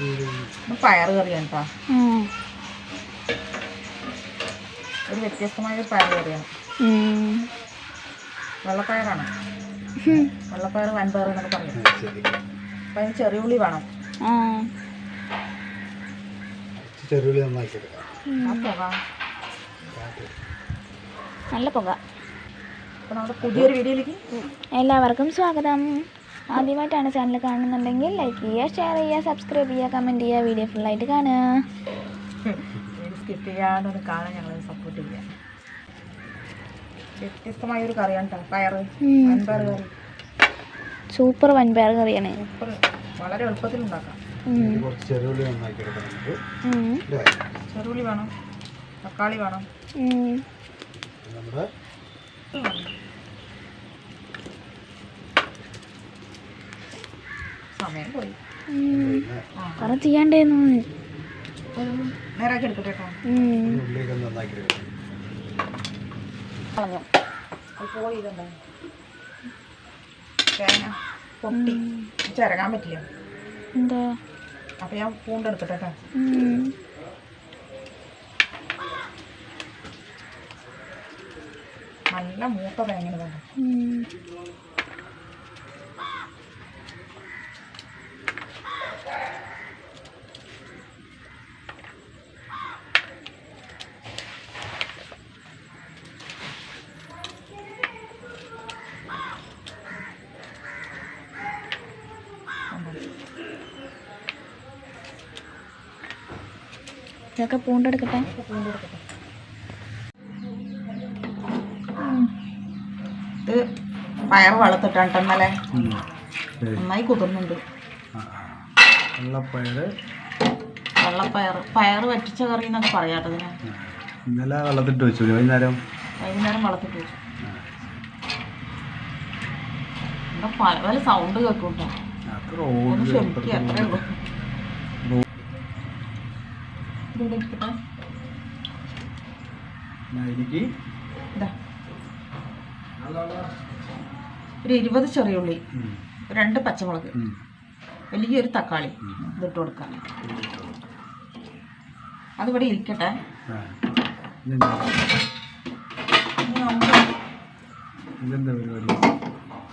ഇത് പയറ് കറിയാണ് കേട്ടോ ഒരു വ്യത്യസ്തമായ ഒരു പയറ് കറിയാണ്. ഉം. വെള്ളപ്പയറാണ്. വെള്ളപ്പയർ വൻപയർ എന്നൊക്കെ പറയും. അപ്പൊ അതിന് ചെറിയ ഉള്ളി വേണം. ആ. ചെറുള്ളി നന്നാക്കി എടുക്കാം. നല്ല പുക. പുതിയൊരു വീഡിയോയിലേക്ക് എല്ലാവർക്കും സ്വാഗതം. ആദ്യമായിട്ടാണ് ചാനൽ കാണുന്നുണ്ടെങ്കിൽ ലൈക്ക് ചെയ്യുക ഷെയർ ചെയ്യുക സബ്സ്ക്രൈബ് ചെയ്യുക കമന്റ് ചെയ്യുക വീഡിയോ ഫുള്ളായിട്ട് കാണുക. സ്കിപ്പ് കാണാൻ ഞങ്ങൾ സപ്പോർട്ട് വ്യത്യസ്തമായ ഒരു കറിയാണ് കേട്ടോ പയറ് ഉം. വൻപയർ കറി. സൂപ്പർ വൻപയർ കറിയാണ്. വളരെ എളുപ്പത്തിൽ ഉണ്ടാക്കാം. ചെറുള്ളി. ചെറുള്ളി വേണം തക്കാളി വേണം. നമ്മുടെ സമയം പോയി കുറെ ചെയ്യാണ്ടായിരുന്നു നേരാക്കി എടുക്കട്ടെ കളഞ്ഞു. തേങ്ങ പൊട്ടി. ചിരകാൻ പറ്റില്ല. എന്താ? അപ്പം ഞാൻ പൂണ്ടെടുക്കട്ടെ കേട്ടോ. നല്ല മൂത്ത തേങ്ങ വേണം ഇതൊക്കെ പൂണ്ടെടുക്കട്ടെ. പൂണ്ടെടുക്കട്ടെ ഇത് പയർ വളർത്തിട്ടാണ് ട്ടോ ഇന്നലെ. നന്നായി കുതിർന്നുണ്ട്. വെള്ളപ്പയർ വെള്ളപ്പയർ. പയർ വറ്റിച്ച കറി എന്നൊക്കെ പറയാട്ടോ ഇതിന്. ഇന്നലെ വെള്ളത്തിട്ട് വെച്ചു. വൈകുന്നേരം? വൈകുന്നേരം വളർത്തിട്ട് വെച്ചു. പല പല സൗണ്ട് കേൾക്കും കേട്ടോ. അത്ര ക്ഷമിക്കുക അത്രേ ഉള്ളൂ. ഇതിവിടെ ഇരിക്കട്ടെ. എനിക്ക് ഇതാ. ഒരു ഇരുപത് ചെറിയുള്ളി രണ്ട് പച്ചമുളക് വലിയൊരു തക്കാളി ഇതിട്ട് കൊടുക്കാം. അതിവിടെ ഇരിക്കട്ടെ.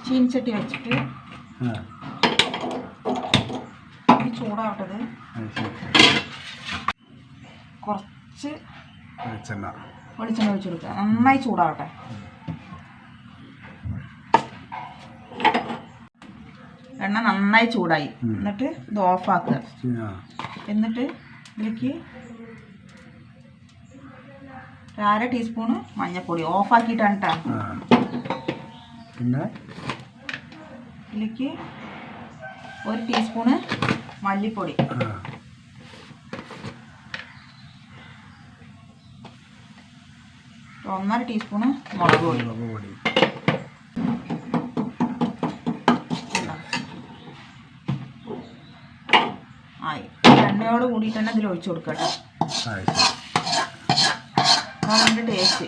ചീനച്ചട്ടി വെച്ചിട്ട് ചൂടാവട്ടത് കുറച്ച് വെളിച്ചെണ്ണ. വെളിച്ചെണ്ണ ഒഴിച്ചു കൊടുക്കുക. നന്നായി ചൂടാവട്ടെ. എണ്ണ നന്നായി ചൂടായി. എന്നിട്ട് ഇത് ഓഫാക്കുക എന്നിട്ട് ഇതിലേക്ക് അര ടീസ്പൂണ് മഞ്ഞൾപ്പൊടി ഓഫാക്കിയിട്ടാണ് കേട്ടോ പിന്നെ? ഇതിലേക്ക് ഒരു ടീസ്പൂണ് മല്ലിപ്പൊടി ആ ഒരു ഒന്നര ടീസ്പൂണ് മുളക് പൊടി. മുളക് പൊടി. ആയി എണ്ണയോട് കൂടിയിട്ട് തന്നെ ഇതിൽ ഒഴിച്ചു കൊടുക്കട്ടെ അതിന്റെ ടേസ്റ്റ്.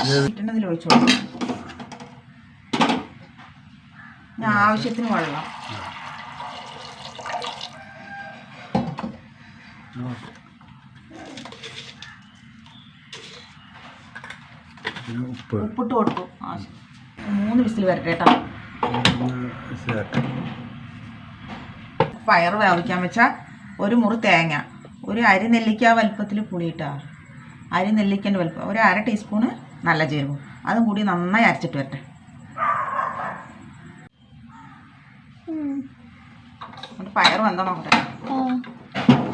അതിൽ ഇതിൽ ഒഴിച്ചു കൊടുക്കുക ഞാൻ ആവശ്യത്തിന് വെള്ളം ഓക്കെ. പിന്നെ ഉപ്പ്. ഉപ്പിട്ട് കൊടുക്കും. മൂന്ന് വിസിൽ വരട്ടെ കേട്ടോ. പയർ വേവിക്കാൻ വെച്ചാൽ ഒരു മുറി തേങ്ങ ഒരു അരി നെല്ലിക്ക വലുപ്പത്തിൽ പുളിയിട്ടാ അരി നെല്ലിക്കന്റെ വലുപ്പം ഒരു അര ടീസ്പൂണ് നല്ല ജീരകവും അതും കൂടി നന്നായി അരച്ചിട്ട് വരട്ടെ. പയർ വെന്താ നോക്കട്ടെ.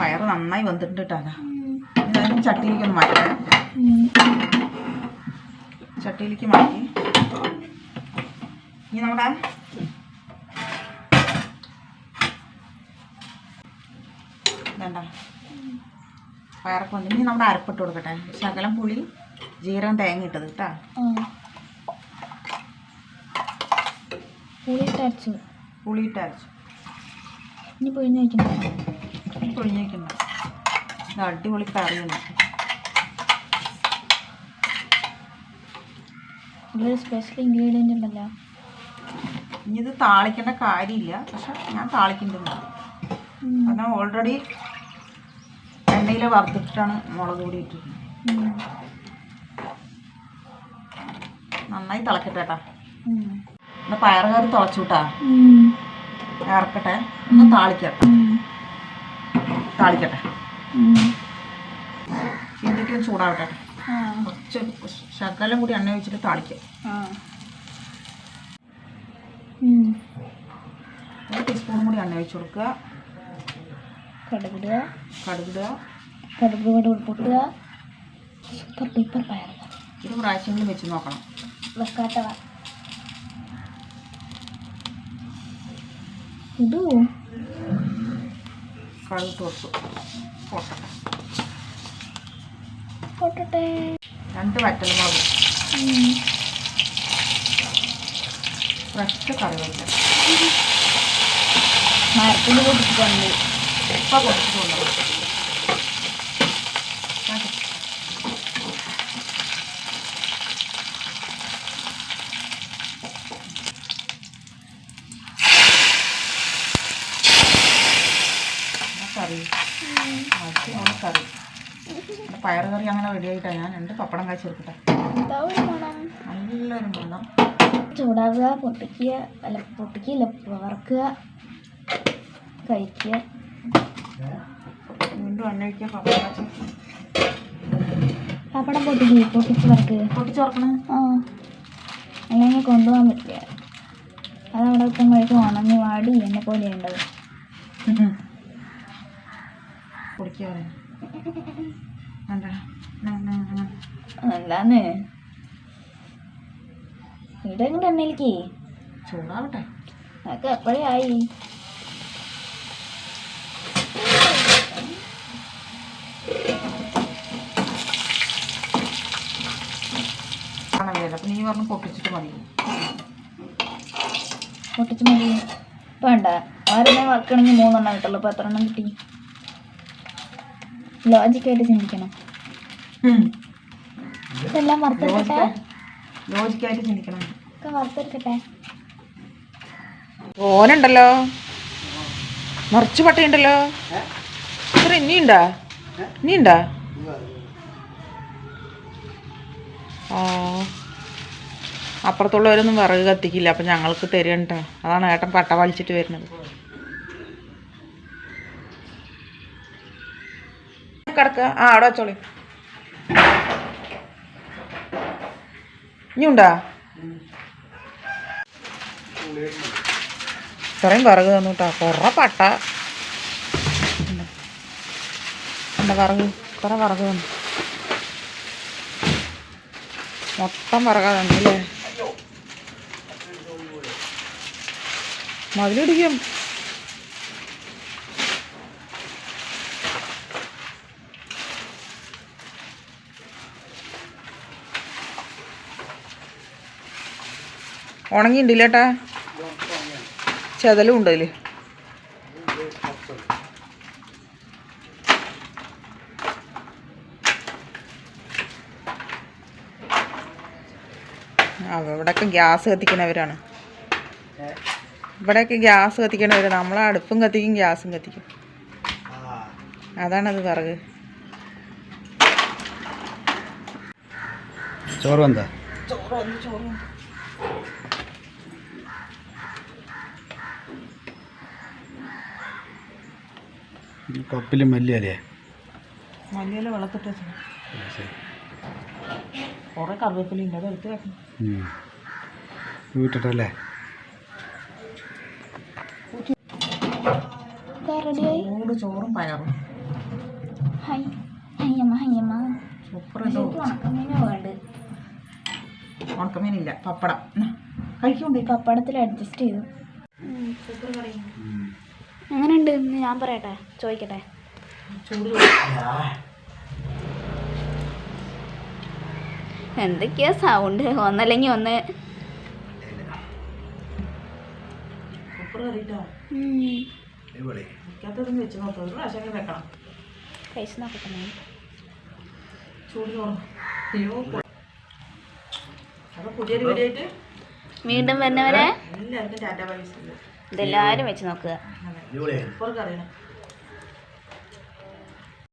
പയർ നന്നായി വെന്തിട്ടുണ്ട് കേട്ടോ അതാ. ഇനി അതിന് ചട്ടിയിലേക്ക് മാറ്റി. ഇനി നമ്മുടെ വേണ്ട പയറൊക്കെ ഇനി നമ്മുടെ അരപ്പിട്ട് കൊടുക്കട്ടെ. ശകലം പുളി ജീരകം തേങ്ങ ഇട്ടത് കേട്ടോ പുളിയിട്ടരച്ചു. പുളിയിട്ടരച്ചു. ഇനി പൊഴിഞ്ഞ് വയ്ക്കുന്നു പൊഴിഞ്ഞ് വയ്ക്കുന്നു അടിപൊളി കറിയാണ്. ഇതിലൊരു സ്പെഷ്യൽ ഇൻഗ്രീഡിയന്റ് ഉണ്ടല്ലോ. ഇനി ഇത് താളിക്കേണ്ട കാര്യമില്ല. പക്ഷെ ഞാൻ താളിക്കുന്നുണ്ട്. കാരണം ഓൾറെഡി എണ്ണയിൽ വറുത്തിട്ടാണ് മുളക് പൊടി നന്നായി തിളക്കട്ടെ കേട്ടാ. എന്നാ പയറ് കറി തിളച്ചു കേട്ടാ. ഇറക്കട്ടെ. ഒന്ന് താളിക്കട്ടെ. താളിക്കട്ടെ ചിന്തിക്കും ചൂടാവട്ടെ കുറച്ച് ശകലം കൂടി എണ്ണ വെച്ചിട്ട് താളിക്കാം. ഒരു ടീസ്പൂണും കൂടി എണ്ണ ഒഴിച്ച് കൊടുക്കുക. കടുകിടുക. കടുകിടുക. കടുക് കൂടി പൊട്ടുക സൂപ്പർ ഡൂപ്പർ പയർ. ഒരു പ്രാവശ്യമെങ്കിലും വെച്ച് നോക്കണം. വെക്കാട്ടവ ഇടൂ കടുക് കൊടുത്തു. പൊട്ടട്ടെ പൊട്ടട്ടെ. രണ്ട് വറ്റൽമുളക് ഫ്രഷ് കറിവേപ്പില. മരത്തിൽ കൊടുത്തിട്ടുണ്ട് ഇപ്പം കൊടുത്തിട്ടുണ്ട് കറി. മറ്റേ കറി. എന്റെ പയറ് കറി അങ്ങനെ റെഡി ആയിട്ടാ. ഞാൻ രണ്ട് പപ്പടം കാച്ചി എടുക്കട്ടെ. മണം നല്ലൊരു മണം. ചൂടാവുക പൊട്ടിക്കുക അല്ല പൊട്ടിക്കില്ല വറക്കുക കഴിക്കുക. വീണ്ടും എണ്ണ ഒഴിക്കുക പപ്പടം കാച്ചി പപ്പടം പൊട്ടിക്കുക പൊട്ടിച്ച് വറക്കുക പൊട്ടിച്ചോർക്കണം ആ. അല്ലെങ്കിൽ കൊണ്ടുപോകാൻ പറ്റില്ല. അതവിടെ എത്തുമ്പോഴേക്കും ഉണങ്ങി വാടി എന്നെ പോലെ ഉണ്ടത് പൊടിക്കാതെ എന്താ അല്ലാന്ന് ഇവിടെ എങ്ങോട്ട് എണ്ണയിലേക്ക് ചൂടാവട്ടെ. അതൊക്കെ എപ്പോഴേ ആയി? അപ്പം നീ പറഞ്ഞു പൊട്ടിച്ചിട്ട് മതി. പൊട്ടിച്ച് മതി. വേണ്ട. ആരെന്നെ വറക്കണമെങ്കിൽ മൂന്നെണ്ണം കിട്ടുള്ളൂ. അപ്പോൾ എത്ര എണ്ണം കിട്ടി? ലോജിക്കായിട്ട് ചിന്തിക്കണം. ഇതെല്ലാം വറുത്തെടുക്കട്ടെ? ലോജിക്കായിട്ട് ചിന്തിക്കണം. ഒക്കെ വറുത്തെടുക്കട്ടെ? ഓനുണ്ടല്ലോ. മറിച്ചു പട്ടയുണ്ടല്ലോ. ഇത്ര ഇനിയുണ്ടാ ഇനിയുണ്ടാ ഓ അപ്പുറത്തുള്ളവരൊന്നും വിറക് കത്തിക്കില്ല. അപ്പം ഞങ്ങൾക്ക് തരുന്നുണ്ട അതാണ് ഏട്ടൻ പട്ട വലിച്ചിട്ട് വരുന്നത്. കിടക്കുക ആ അവിടെ വെച്ചോളി. ഇനിയുണ്ടാ ഇത്രയും വിറക് തന്നു കേട്ടോ കുറേ പട്ട എന്താ വിറക്. കുറെ വിറക് തന്നു. മൊത്തം വിറകാ തന്നില്ലേ? മതിലിടിക്കും ഉണങ്ങിയിട്ടില്ല ഏട്ടാ ചെതലും ഉണ്ട് അതിൽ ഇവിടെയൊക്കെ ഗ്യാസ് കത്തിക്കണവരാണ്. ഇവിടെയൊക്കെ ഗ്യാസ് കത്തിക്കണവർ നമ്മളെ അടുപ്പും കത്തിക്കും ഗ്യാസും കത്തിക്കും. അതാണത് വിറക്. ചോറ് എന്താ ചോറ് വന്ന് ചോറ് കപ്പിൽ മല്ലിയല്ലേ? മല്ലിയില വെള്ളത്തിട്ട് കുറേ കറിവേപ്പിലുണ്ട് അത് എടുത്ത് വെക്കണം വീട്ടിട്ടല്ലേ ചൂട് ചോറും പയറും. സൂപ്പർ ഉണക്കമീനില്ല പപ്പടം. ഈ പപ്പടത്തിൽ അഡ്ജസ്റ്റ് ചെയ്തു. എങ്ങനെയുണ്ട് എന്ന് ഞാൻ പറയട്ടെ. ചോദിക്കട്ടെ. എന്തൊക്കെയാ സൗണ്ട് ഒന്നല്ലെങ്കിൽ ഒന്ന്. കഴിച്ച് നോക്കട്ടെ വീണ്ടും വരുന്നവരെ. എല്ലാവർക്കും ടാറ്റ ബൈ ഇതെല്ലാവരും വെച്ച് നോക്കുക.